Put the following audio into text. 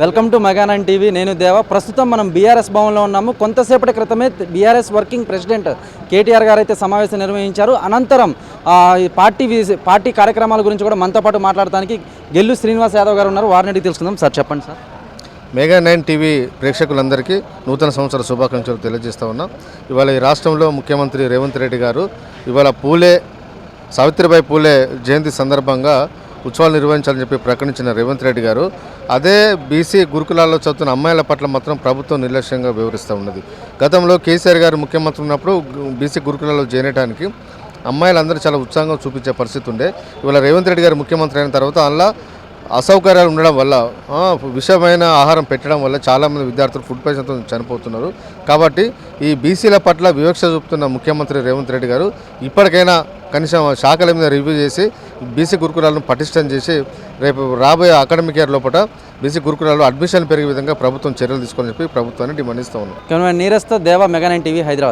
Welcome to మెగానన్ TV. నేను దేవ. ప్రస్తుతం మనం బీఆర్ఎస్ భవన్లో ఉన్నాము. కొంతసేపటి క్రితమే బీఆర్ఎస్ వర్కింగ్ ప్రెసిడెంట్ కేటీఆర్ గారు అయితే సమావేశం నిర్వహించారు. అనంతరం ఈ పార్టీ పార్టీ కార్యక్రమాల గురించి కూడా మనతో పాటు మాట్లాడడానికి గెల్లు శ్రీనివాస్ యాదవ్ గారు ఉన్నారు. వారిని అడిగి తెలుసుకుందాం. సార్ చెప్పండి సార్. మెగా నైన్ టీవీ ప్రేక్షకులందరికీ నూతన సంవత్సర శుభాకాంక్షలు తెలియజేస్తా ఉన్నాం. ఇవాళ ఈ రాష్ట్రంలో ముఖ్యమంత్రి రేవంత్ రెడ్డి గారు ఇవాళ పూలే సావిత్రిబాయి పూలే జయంతి సందర్భంగా ఉత్సవాలు నిర్వహించాలని చెప్పి ప్రకటించిన రేవంత్ రెడ్డి గారు అదే బీసీ గురుకులాల్లో చదువుతున్న అమ్మాయిల పట్ల మాత్రం ప్రభుత్వం నిర్లక్ష్యంగా వివరిస్తూ ఉన్నది. గతంలో కేసీఆర్ గారు ముఖ్యమంత్రి ఉన్నప్పుడు బీసీ గురుకులాల్లో చేరడానికి అమ్మాయిలందరూ చాలా ఉత్సాహంగా చూపించే పరిస్థితి ఉండే. ఇవాళ రేవంత్ రెడ్డి గారు ముఖ్యమంత్రి అయిన తర్వాత అందులో అసౌకర్యాలు ఉండడం వల్ల విషమైన ఆహారం పెట్టడం వల్ల చాలామంది విద్యార్థులు ఫుడ్ పాయిజన్తో చనిపోతున్నారు. కాబట్టి ఈ బీసీల పట్ల వివక్ష చూపుతున్న ముఖ్యమంత్రి రేవంత్ రెడ్డి గారు ఇప్పటికైనా కనీసం శాఖల మీద రివ్యూ చేసి బీసీ గురుకులాలను పటిష్టం చేసి రేపు రాబోయే అకాడమిక్ ఇయర్ లోపల బీసీ గురుకులాల్లో అడ్మిషన్ పెరిగే విధంగా ప్రభుత్వం చర్యలు తీసుకోవాలని చెప్పి ప్రభుత్వాన్ని డిమాండ్ ఇస్తా ఉన్నాం. కెమెరా నీరస్తో దేవ మెగానన్ టీవీ హైదరాబాద్.